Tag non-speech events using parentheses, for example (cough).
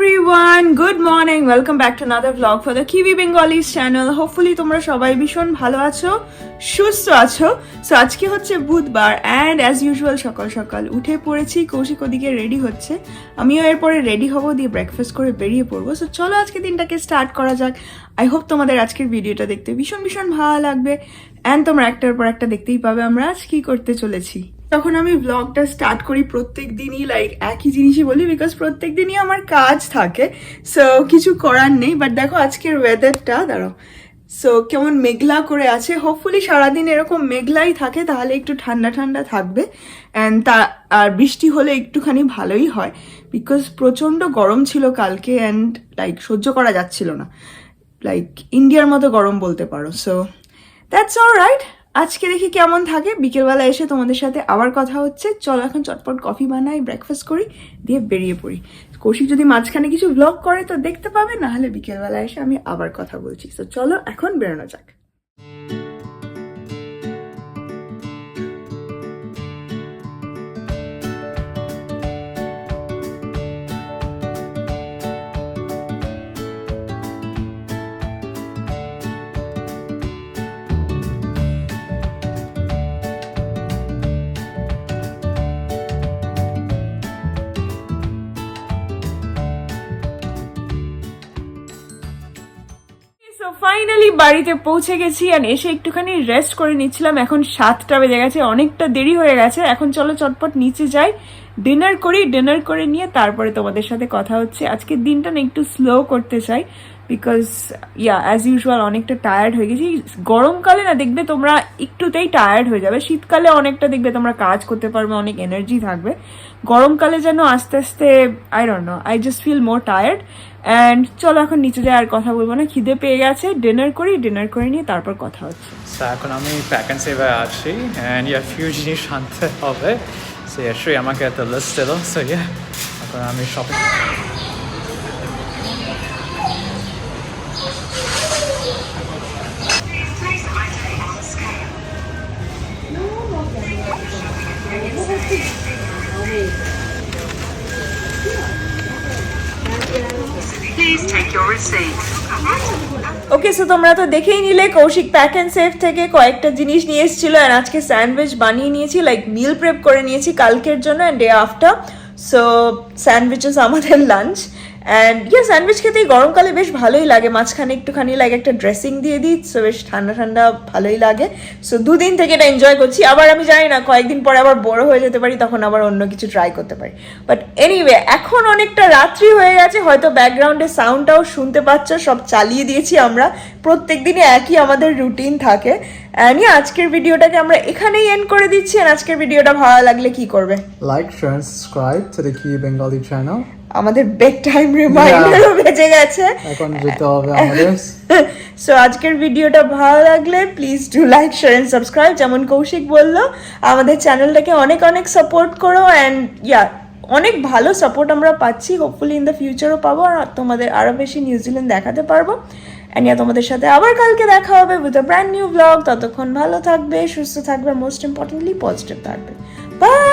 everyone, good morning. Welcome back to another vlog for the Kiwi Bengalis channel. Hopefully তোমরা সবাই ভীষণ ভালো আছো সুস্থ আছো। সো আজকে হচ্ছে বুধবার অ্যান্ড অ্যাজ ইউজুয়াল সকাল সকাল উঠে পড়েছি। কৌশিক ওদিকে রেডি হচ্ছে। আমিও এরপরে রেডি হব দিয়ে ব্রেকফাস্ট করে বেরিয়ে পড়ব। সো চলো আজকে দিনটাকে স্টার্ট করা যাক। আই হোপ তোমাদের আজকের ভিডিওটা দেখতে ভীষণ ভীষণ ভালো লাগবে। অ্যান্ড তোমরা একটার পর একটা দেখতেই পাবে আমরা আজ কি করতে চলেছি। তখন আমি ব্লগটা স্টার্ট করি প্রত্যেক দিনই লাইক একই জিনিসই বলি বিকজ প্রত্যেক দিনই আমার কাজ থাকে। সো কিছু করার নেই বাট দেখো আজকের ওয়েদারটা দাঁড়াও। সো কেমন মেঘলা করে আছে। হোপফুলি সারাদিন এরকম মেঘলাই থাকে, তাহলে একটু ঠান্ডা ঠান্ডা থাকবে। অ্যান্ড তা, আর বৃষ্টি হলে একটুখানি ভালোই হয়। বিকজ প্রচণ্ড গরম ছিল কালকে অ্যান্ড লাইক সহ্য করা যাচ্ছিল না। লাইক ইন্ডিয়ার মতো গরম বলতে পারো। সো দ্যাটস অল রাইট আজকে দেখি কেমন থাকে। বিকেলবেলা এসে তোমাদের সাথে আবার কথা হচ্ছে। চলো এখন চটপট কফি বানাই ব্রেকফাস্ট করি, দিয়ে বেরিয়ে পড়ি। কৌশিক যদি মাঝখানে কিছু ব্লগ করে তো দেখতে পাবে না হলে বিকেলবেলা এসে আমি আবার কথা বলছি। তো চলো এখন বেরোনো যাক। সো ফাইনালি বাড়িতে পৌঁছে গেছি আর এসে একটুখানি রেস্ট করে নিচ্ছিলাম। এখন সাতটা বেজে গেছে, অনেকটা দেরি হয়ে গেছে। এখন চলো চটপট নিচে যাই। ডিনার করি ডিনার করে নিয়ে তারপরে তোমাদের সাথে কথা হচ্ছে। আজকে দিনটা না একটু স্লো করতে চাই। বিকজ ইয়া অ্যাজ ইউজুয়াল অনেকটা টায়ার্ড হয়ে গেছি। গরমকালে না, দেখবে তোমরা একটুতেই টায়ার্ড হয়ে যাবে। শীতকালে অনেকটা দেখবে তোমরা কাজ করতে পারবে, অনেক এনার্জি থাকবে। গরমকালে যেন আস্তে আস্তে I don't know I just feel more tired and চলো এখন নিচে যাই, আর কথা বলব না। খিদে পেয়ে গেছে। ডিনার করি ডিনার করে নিয়ে তারপর কথা হচ্ছে। এখন আমি প্যাক অ্যান্ড সেভে আছি। অ্যান্ড ইয়া ফিউ জিনিস আনতে হবে। সো আমাকে একটা লিস্ট দিল। সো ইয়া এখন আমি shopping Please take your receipt. Okay so তোমরা তো দেখেই নিলে, কৌশিক প্যাক অ্যান্ড সেফ থেকে কয়েকটা জিনিস নিয়ে এসেছিল অ্যান্ড আজকে স্যান্ডউইচ বানিয়ে নিয়েছি লাইক মিল প্রেপ করে নিয়েছি কালকের জন্য and day after so sandwiches আমাদের লাঞ্চ অ্যান্ড ইয়ে স্যান্ডউইচ খেতেই গরমকালে বেশ ভালোই লাগে। মাঝখানে একটুখানি লাইক একটা ড্রেসিং দিয়ে দিই সো বেশ ঠান্ডা ঠান্ডা ভালোই লাগে। সো দুদিন থেকে এটা এনজয় করছি। আবার আমি জানি না কয়েকদিন পরে আবার বড় হয়ে যেতে পারি তখন আবার অন্য কিছু ট্রাই করতে পারি। বাট এনিওয়ে এখন অনেকটা রাত্রি হয়ে গেছে হয়তো ব্যাকগ্রাউন্ডে সাউন্ডটাও শুনতে পাচ্ছ সব চালিয়ে দিয়েছি আমরা। প্রত্যেক দিনে একই আমাদের রুটিন থাকে। অ্যান্ড আজকের ভিডিওটাকে আমরা এখানেই এন্ড করে দিচ্ছি। আর আজকের ভিডিওটা ভালো লাগলে কি করবে? Like and subscribe to the Key Bengali channel. আমাদের বেড টাইম রিমাইন্ডারও বেজে গেছে। এখন যেতে হবে আমাদের। (laughs) সো আজকের ভিডিওটা ভালো লাগলে please do like share and subscribe যেমন কৌশিক বলল। আমাদের চ্যানেলটাকে অনেক অনেক সাপোর্ট করো অ্যান্ড ইয়া অনেক ভালো সাপোর্ট আমরা পাচ্ছি। হোপফুলি ইন দ্য ফিউচারও পাবো আর তোমাদের আরও বেশি নিউজিল্যান্ড দেখাতে পারব। অ্যান্ড ইয়া তোমাদের সাথে আবার কালকে দেখা হবে with a brand new blog ততক্ষণ ভালো থাকবে সুস্থ থাকবে মোস্ট ইম্পর্টেন্টলি পজিটিভ থাকবে। বাই